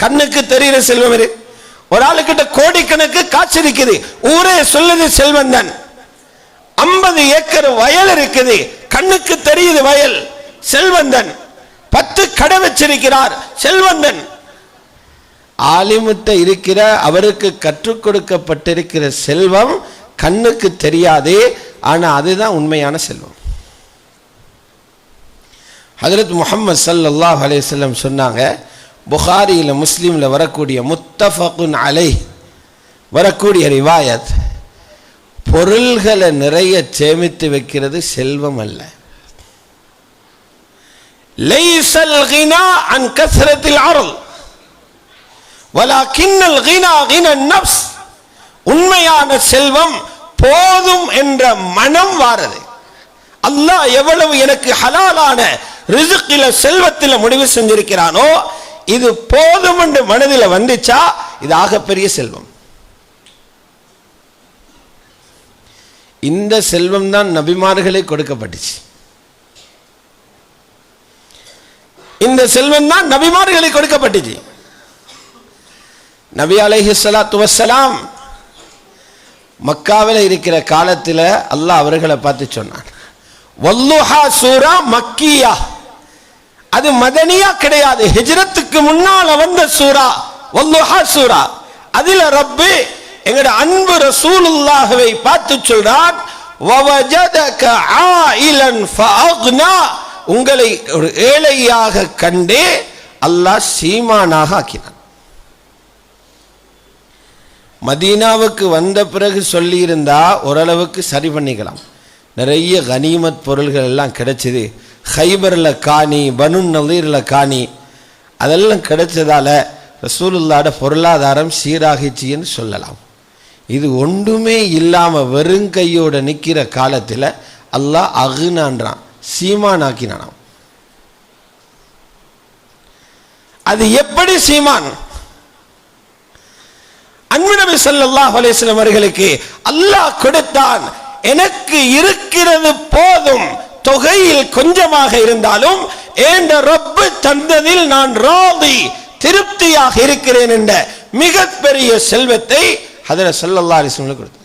கண்ணுக்கு தெரிகிற செல்வம் இது. ஒரு ஆளுக்கிட்ட கோடிக்கணக்கு காசு இருக்குது. ஊரே சொல்லுது செல்வந்தன் ஐம்பது ஏக்கர் வயல் இருக்குது. கண்ணுக்கு தெரியுது வயல். செல்வந்தன் பத்து கடை வச்சிருக்கிறார். செல்வந்தன் ஆலிமுத்த இருக்கிற அவருக்கு கற்றுக் கொடுக்கப்பட்டிருக்கிற செல்வம் கண்ணுக்கு தெரியாதே. ஆனா அதுதான் உண்மையான செல்வம். ஹதரத் முகமது சல்லாஹ் அலைஹி வஸல்லம் சொன்னாங்க புகாரியில் முஸ்லீமில் வரக்கூடிய முத்தஃபகுன் அலை வரக்கூடிய ரிவாயத் பொருள்களை நிறைய சேமித்து வைக்கிறது செல்வம் அல்ல. லைசல் கினா அன் கசரத்தில் அருள். வலாக்கின்னல் கினா கின நப்ஸ். உண்மையான செல்வம் போதும் என்ற மனம் வாரது. அல்லாஹ் எவ்வளவு எனக்கு ஹலாலான ரிசுக்கில செல்வத்தில் முடிவு செஞ்சிருக்கிறானோ இது போதும் என்று மனதில் வந்துச்சா? இது ஆகப்பெரிய செல்வம். இந்த செல்வம் தான் நபிமார்களே கொடுக்கப்பட்டுச்சு. இந்த செல்வம் தான் நபிமார்களை கொடுக்கப்பட்டுச்சு. நபி அலைஹி ஸலாத்து மக்காவில் இருக்கிற காலத்தில் அல்லாஹ் அவர்களை பார்த்து சொன்னான். வல்லுஹா சூரா மக்கியா. அது மதனியா கிடையாது. ஹிஜ்ரத்துக்கு முன்னால் வந்த சூரா வல்லுஹா சூரா அதில் ரப்பு எங்கட அன்பு ரசூலுல்லாஹ்வை பார்த்து சொல்றான் வவஜதக ஆயிலன் ஃபஅக்னா. உங்களை ஒரு ஏழையாக கண்டே அல்லாஹ் சீமானாக ஆக்கினான். மதீனாவுக்கு வந்த பிறகு சொல்லியிருந்தா ஓரளவுக்கு சரி பண்ணிக்கலாம். நிறைய கனிமத் பொருள்கள் எல்லாம் கிடைச்சிது. ஹைபரில் காணி பனு நலீரில் காணி அதெல்லாம் கிடைச்சதால ரசூலுல்லாட பொருளாதாரம் சீராகிச்சின்னு சொல்லலாம். இது ஒன்றுமே இல்லாமல் வெறுங்கையோட நிற்கிற காலத்தில் அல்லாஹ் அகுனான்றான் சீமான் அது எப்படி சீமான்? அன்பு நபி ஸல்லல்லாஹு அவர்களுக்கு அல்லாஹ் கொடுத்தான் எனக்கு இருக்கிறது போதும் தொகையில் கொஞ்சமாக இருந்தாலும் ஏண்ட ரப்பு தந்ததில் நான் ராதி திருப்தியாக இருக்கிறேன் என்ற மிகப்பெரிய செல்வத்தை அதில் ஸல்லல்லாஹு அலைஹி வஸல்லம் கொடுத்தார்.